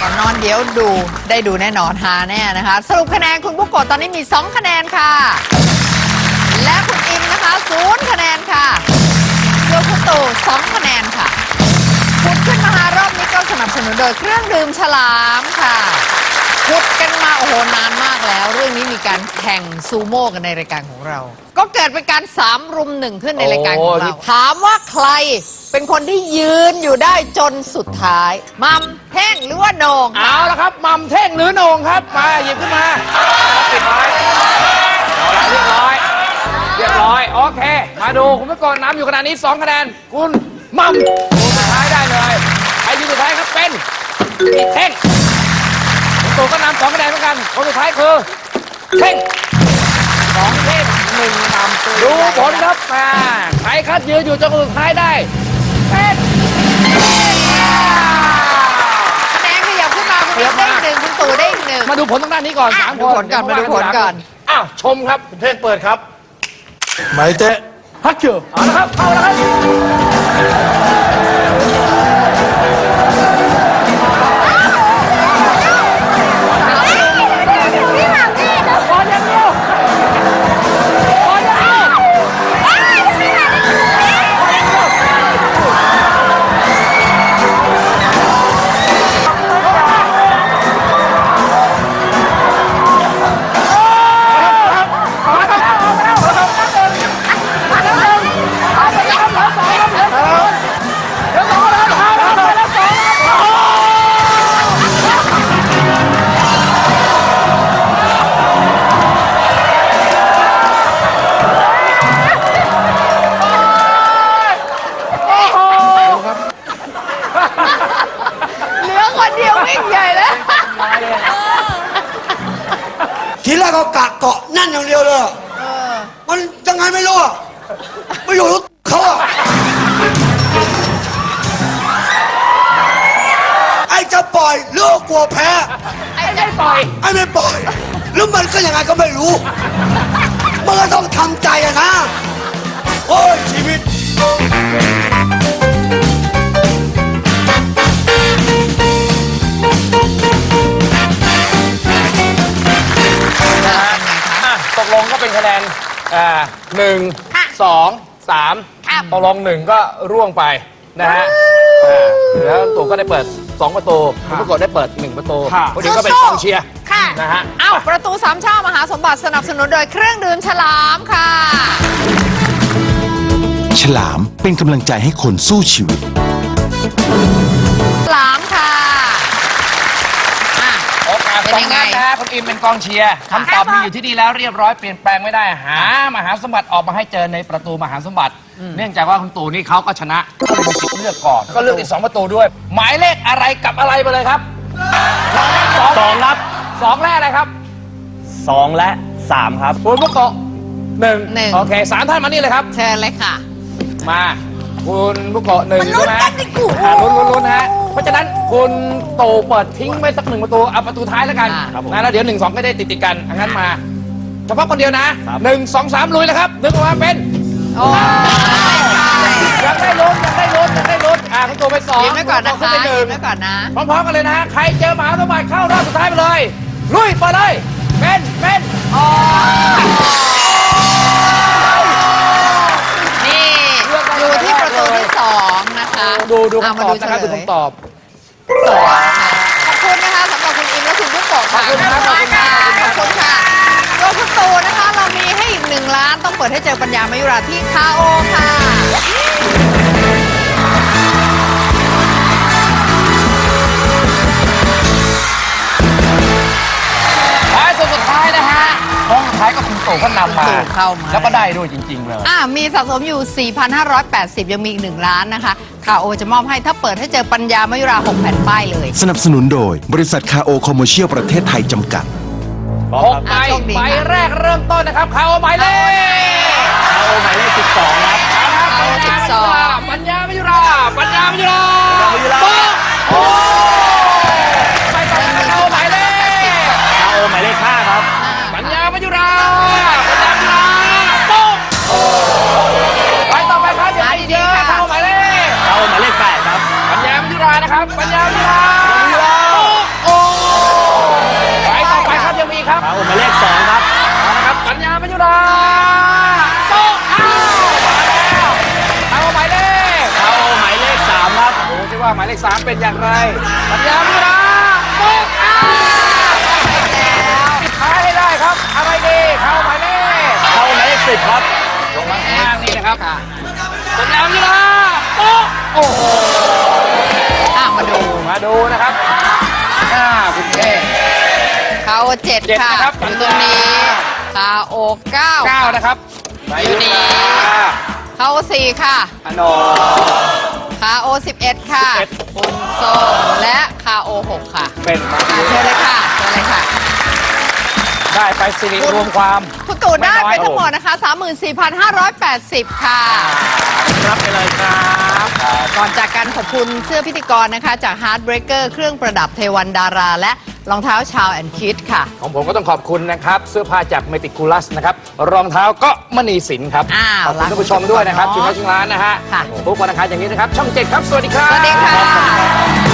ก่อนนอนเดี๋ยวดูได้ดูแน่นอนฮาแน่นะคะ สรุปคะแนนคุณบุกโกะตอนนี้มี 2 คะแนนค่ะ และคุณอิมนะคะศูนย์คะแนนค่ะส่วนคุณตู่สองคะแนนค่ะขุดขึ้นมาหารอบนี้ก็สนับสนุนโดยเครื่องดื่มฉลามค่ะขุดกันมาโอ้โหนานมากแล้ว เรื่องนี้มีการแข่งซูโม่กันในรายการของเรา ก็เกิดเป็นการสามรุมหนึ่งขึ้นในรายการของโอ้นี่เรา ถามว่าใคร เป็นคนที่ยืนอยู่ได้จนสุดท้ายมัมเท่งหรือว่าโหนงเอาละครับมัมเท่งหรือโหนงครับ มาหยิบขึ้นมาปิดไว้เอาละเรียบร้อย เรียบร้อย โอเค มาดูคุณเมื่อก่อนน้ำอยู่ขนาดนี้2คะแนน คุณมัมสุดท้ายได้เลยใครยืนสุดท้ายครับเป็นอีเท่งคุณตู่ก็นำสองคะแนนเหมือนกันคนสุดท้ายคือเท่งสองเท่งหนึ่งนำดูผลครับมาใครครับยืนอยู่จนสุดท้ายได้ คะแนนขยับขึ้นมาคุณอิมได้อีกหนึ่งคุณตู่ได้อีกหนึ่ง มาดูผลทางด้านนี้ก่อนสามดูคนผลก่อนมาดูผลก่อน อ้าวชมครับเท่งเปิดครับหมายเตะฮักเกอร์เอาละครับเข้าแล้วครับ กเขากะเกาะนั่นอย่างเดียวเลยอะมันยังไงไม่รู้อะไม่อยู่รู้เขาอะไอ้จะปล่อยหรือว่ากลัวแพ้ ไอ้ไม่ปล่อย ไอ้ไม่ปล่อย หรือมันก็ยังไงก็ไม่รู้ มันก็ต้องทำใจอะนะ โอ้ยชีวิต อ่าหนึ่งสองสามตกลงหนึ่งก็ร่วงไปนะฮะอ่าแล้วตู่ก็ได้เปิด 2 ประตูคุณปรากฏได้เปิด 1 ประตูคนนี้ก็เป็นกองเชียร์ ค่ะนะฮะ เอ้าประตูสามช่อมหาสมบัติสนับสนุนโดยเครื่องดื่มฉลามค่ะ ฉลามเป็นกำลังใจให้คนสู้ชีวิต เป็นสองยังไงนัดนะฮะคุณอิมเป็นกองเชียร์คำตอบมีอยู่ที่นี่แล้วเรียบร้อยเปลี่ยนแปลงไม่ได้หามหาสมบัติออกมาให้เจอในประตูมหาสมบัติ เนื่องจากว่าคุณตู่นี่เขาก็ชนะก็เลยมีสิทธิ์เลือกก่อน ก็เลือกอีกสองประตูด้วย หมายเลขอะไรกับอะไรไปเลยครับสองสองครับสองแรกเลยครับสองและสามครับ คุณพุกโกะหนึ่งหนึ่ง โอเคสามท่านมานี่เลยครับ เชิญเลยค่ะ มา คุณพุกโกะหนึ่งมันลุ้ใช่นไหมกันดิกู อ่าลุ้นลุ้นลุ้นนะฮะ เพราะฉะนั้นคุณตู่เปิดทิ้งไว้สักหนึ่งประตูเอาประตูท้ายแล้วกันอ่าครับผม นะแล้วเดี๋ยวหนึ่งสองก็ได้ติดติดๆกันอังั้นมา เฉพาะคนเดียวนะหนึ่งสองสามลุยเลยครับนึกออกมาเป็นโอ้ยใช่อยากได้ลุ้นอยากได้ลุ้นอยากได้ลุ้นอ่าคุณตู่ไปสองยิ้มไว้ก่อนนะณคะตู่ขึ้นไปหนึ่ยิ้งมไว้ก่อนนะ พร้อมๆกันเลยนะฮะ ใครเจอหมาสมบัติเข้ารอบสุดท้ายไปเลย ลุยไปเลย เป็น เป็นนี่ ดูดูอะคำตอบนะครับเฉดูลยคำตอบสองค่ะขอบคุณนะคะสำหรับคุณอิมและคุณลูกโกะค่ะขอบคุณครับขอบคุณค่ะขอบคุณค่ะตัวคุณตูนะคะเรามีให้อีกหนึ่งล้านต้องเปิดให้เจอปัญญามายุราที่คาโอค่ะ ตู่ก็นำมาตู่เข้ามา แล้วก็ได้ด้วยจริง ๆ เลย อ่ามีสะสมอยู่ 4,580 ยังมีอีกหนึ่งล้านนะคะคาโอจะมอบให้ถ้าเปิดให้เจอปัญญามายุรา6แผ่นป้ายเลย สนับสนุนโดย บริษัทคาโอคอมเมอร์เชียลประเทศไทยจำกัด หกใบอะโชคดีใบค่ะแรกเริ่มต้นนะครับเขาเอาหมายเลขเอาหมายเลขสิบสองครับนะครับ เอาสิบสองปัญญาไม่ยุราปัญญาไม่ยุราปัญญาไม่ยุราายเลขสามเป็นอย่างไรปัญญาพิราโป๊กอ่าปิดท้ายให้ได้ครับ อะไรดีเข้าหมายเลขเข้าหมายเลขสิบครับลงมาข้างล่างนี่นะครับค่ะปัญญาพิราโป๊กโอ้โหอะมาดูมาดูนะครับอ่าคุณเท่คาโอเจ็ดเจ็ดค่ะนะครับอยู่ตรงนี้คาโอเก้าเก้านะครับอยู่นี่คาโอสี่ค่ะอโน คาโอสิบเอ็ดค่ะ คุณส้มและคาโอหกค่ะเป็นมาอะเชิญเลยค่ะเชิญเลยค่ะ ได้ไปสิริรวมความ คุณตู่ได้ไม่น้อยไปทั้งหมดนะคะ 34,580 ค่ะ รับไปเลยครับ ก่อนจากกันขอบคุณเสื้อพิธีกรนะคะ จาก Heartbreaker เครื่องประดับเทวันดารา และ รองเท้าชาวแอนคิดค่ะ ของผมก็ต้องขอบคุณนะครับ เสื้อผ้าจากเมติคูลัสนะครับ รองเท้าก็มณีสินครับ อ้าวขอบคุณท่านผู้ชมด้วยนะครับรักชิมร้านชิมร้านนะฮะค่ะ ทุกวันอังคารอย่างนี้นะครับ ช่องเจ็ดครับ สวัสดีครับ สวัสดีค่ะ